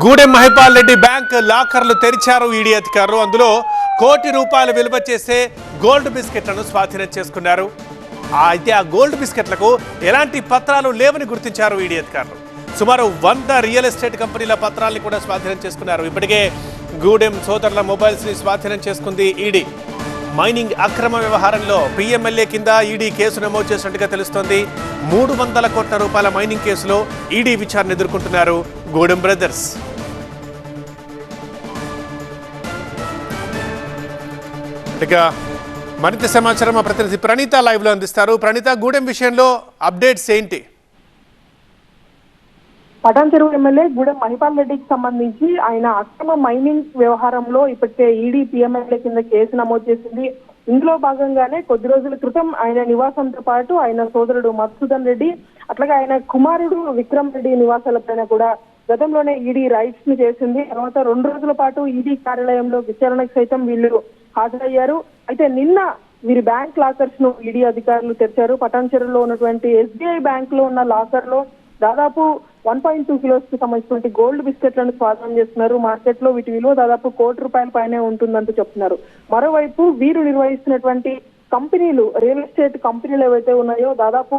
Gudem Mahipal Reddy bank లాకర్లు తెరిచారు ED అధికారులు. అందులో కోటి రూపాయలు విలువ చేసే గోల్డ్ బిస్కెట్లను స్వాధీనం చేసుకున్నారు. అయితే ఆ గోల్డ్ బిస్కెట్లకు ఎలాంటి పత్రాలు లేవని గుర్తించారు ఈడీ అధికారులు. సుమారు వంద రియల్ ఎస్టేట్ కంపెనీల పత్రాల్ని కూడా స్వాధీనం చేసుకున్నారు. ఇప్పటికే గూడెం సోదరుల మొబైల్స్ని స్వాధీనం చేసుకుంది ఈడీ. మైనింగ్ అక్రమ వ్యవహారంలో పిఎంఎల్ఏ కింద ఈడీ కేసు నమోదు చేసినట్టుగా తెలుస్తోంది. మూడు వందల కోట్ల రూపాయల మైనింగ్ కేసులో ఈడీ విచారణ ఎదుర్కొంటున్నారు. గూడెం బ్రదర్స్ ఇక మరింత సమాచారం మా ప్రతినిధి ప్రణీత లైవ్లో అందిస్తారు. ప్రణీత గూడెం విషయంలో అప్డేట్స్ ఏంటి? పటాన్ చెరువు ఎమ్మెల్యే గూడెం మహిపాల్ రెడ్డికి సంబంధించి ఆయన అక్రమ మైనింగ్ వ్యవహారంలో ఇప్పటికే ఈడీ పిఎంఎల్ఏ కింద కేసు నమోదు చేసింది. ఇందులో భాగంగానే కొద్ది రోజుల క్రితం ఆయన నివాసంతో పాటు ఆయన సోదరుడు మధుసూదన్ రెడ్డి అట్లాగే ఆయన కుమారుడు విక్రమ్ రెడ్డి నివాసాలపైన కూడా గతంలోనే ఈడీ రైట్స్ని చేసింది. తర్వాత రెండు రోజుల పాటు ఈడీ కార్యాలయంలో విచారణకు సైతం వీళ్ళు హాజరయ్యారు. అయితే నిన్న వీరి బ్యాంక్ లాకర్స్ను ఈడీ అధికారులు తెరిచారు. పటాన్చెరులో ఉన్నటువంటి ఎస్బీఐ బ్యాంక్లో ఉన్న లాకర్లో దాదాపు వన్ పాయింట్ టూ కిలోస్కి సంబంధించినటువంటి గోల్డ్ బిస్కెట్లను స్వాధీనం చేస్తున్నారు. మార్కెట్లో వీటి విలువ దాదాపు కోటి రూపాయల పైనే ఉంటుందంటూ చెప్తున్నారు. మరోవైపు వీరు నిర్వహిస్తున్నటువంటి కంపెనీలు రియల్ ఎస్టేట్ కంపెనీలు ఏవైతే ఉన్నాయో దాదాపు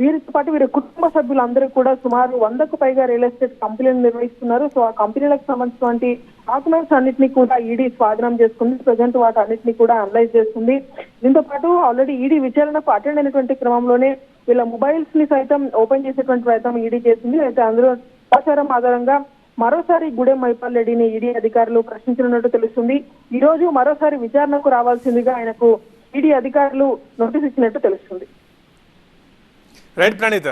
వీరితో పాటు వీరి కుటుంబ సభ్యులందరూ కూడా సుమారు వందకు పైగా రియల్ ఎస్టేట్ కంపెనీలు నిర్వహిస్తున్నారు. సో ఆ కంపెనీలకు సంబంధించినటువంటి డాక్యుమెంట్స్ అన్నింటినీ కూడా ఈడీ స్వాధీనం చేసుకుంది. ప్రజెంట్ వాటి అన్నింటినీ కూడా అనలైజ్ చేస్తుంది. దీంతో పాటు ఆల్రెడీ ఈడీ విచారణకు అటెండ్ అయినటువంటి క్రమంలోనే వీళ్ళ మొబైల్స్ని సైతం ఓపెన్ చేసేటువంటి ప్రయత్నం ఈడీ చేసింది. అయితే అందులో సమాచారం ఆధారంగా మరోసారి గుడెం మైపాల్ రెడ్డిని ఈడీ అధికారులు ప్రశ్నించనున్నట్టు తెలుస్తుంది. ఈ రోజు మరోసారి విచారణకు రావాల్సిందిగా ఆయనకు ఈడీ అధికారులు నోటీస్ ఇచ్చినట్టు తెలుస్తుంది. రైట్ ప్రణీత